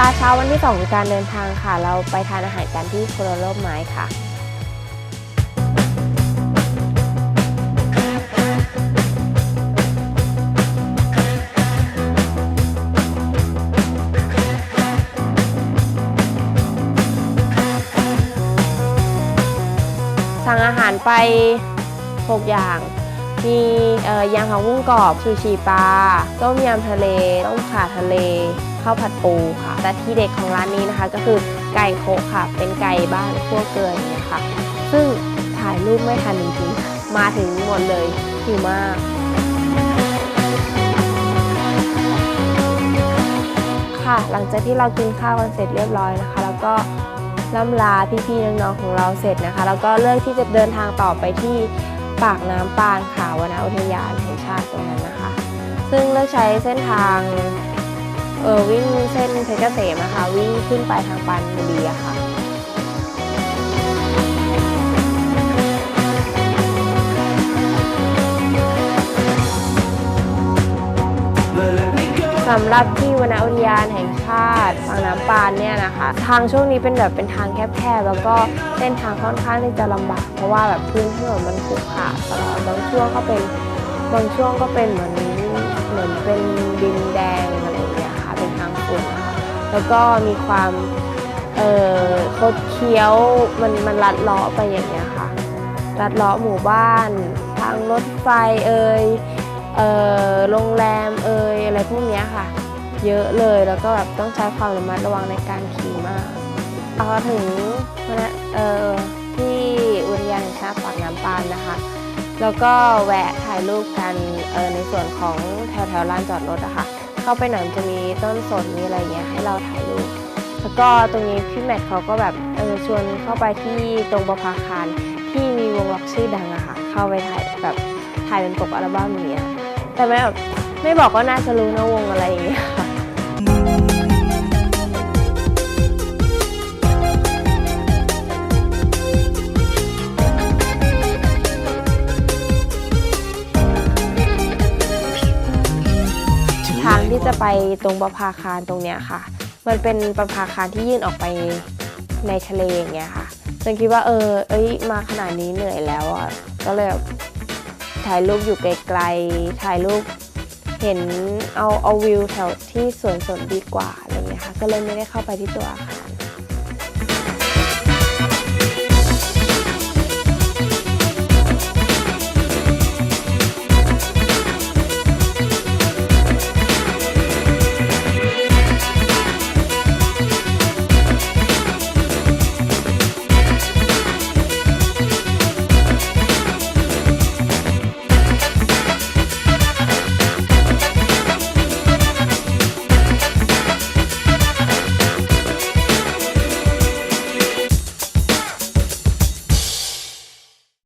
ตาร์เช้าวันที่สองของการเดินทางค่ะ เราไปทานอาหารกันที่โคโรโลไม้ค่ะสั่งอาหารไป 6 อย่าง มีเอ่อยำผักบุ้งกรอบซูชิปลาต้มยำทะเลต้มข่าทะเลข้าวผัดปูค่ะ แต่ที่เด็ดของร้านนี้นะคะ ก็คือไก่โคค่ะ เป็นไก่บ้านคั่วเกลืออย่างเงี้ยค่ะ ซึ่งถ่ายรูปไม่ทันจริงๆมาถึงหมดเลยหิวมากค่ะ หลังจากที่เรากินข้าวกันเสร็จเรียบร้อยนะคะ แล้วก็ล่ำลาพี่ๆน้องๆของเราเสร็จนะคะ แล้วก็เลือกที่จะเดินทางต่อไปที่ ปากน้ำปานค่ะวนอุทยานแห่งชาติตรงนั้นนะคะ ซึ่งเลือกใช้เส้นทางเออวิ่งเส้นเพชรเกษมนะคะวิ่งขึ้นไปทางปานบุรีอะค่ะ สำหรับที่วนอุทยานแห่งชาติบางน้ำปานเนี่ยนะคะ ทางช่วงนี้เป็นแบบเป็นทางแคบๆแล้วก็เส้นทางค่อนข้างที่จะลำบาก เพราะว่าแบบพื้นถนนมันขรุขระตลอดบางช่วงก็เป็นบางช่วงก็เป็นเหมือนเหมือนเป็นดินแดงอะไรอย่างเงี้ยค่ะเป็นทางฝุ่นนะคะแล้วก็มีความเอ่อคดเคี้ยวมันมันลัดเลาะไปอย่างเงี้ยค่ะลัดเลาะหมู่บ้าน ทางรถไฟเอ่ยเอ่อ โรงแรมเอยอะไรพวกเนี้ยค่ะ เยอะเลยแล้วก็แบบต้องใช้ความระมัดระวังในการขี่มากพอถึงนะเออที่อุทยานแห่งชาติปากน้ำปานนะคะ แล้วก็แวะถ่ายรูปกันเออในส่วนของแถวแถวลานจอดรถอะค่ะ เข้าไปหน่อยจะมีต้นสนมีอะไรเงี้ยให้เราถ่ายรูปแล้วก็ตรงนี้พี่แมทเขาก็แบบเออชวนเข้าไปที่ตรงประภาคารที่มีวงล็อกชื่อดังอะค่ะ เข้าไปถ่ายแบบ ถ่ายเป็นปกอัลบั้มอย่างเงี้ยแต่ไม่แบบไม่บอกก็น่าจะรู้นะวงอะไรอย่างเงี้ยค่ะทางที่จะไปตรงประภาคารตรงเนี้ยค่ะ มันเป็นประภาคารที่ยื่นออกไปในทะเลอย่างเงี้ยค่ะฉันคิดว่าเออ เอ้ย มาขนาดนี้เหนื่อยแล้วอะ ก็เลยแบบ ถ่ายรูปอยู่ไกลๆ ถ่ายรูปเห็นเอาเอาวิวแถวที่สวนสนดีกว่าอะไรเงี้ยค่ะ ก็เลยไม่ได้เข้าไปที่ตัวอาคาร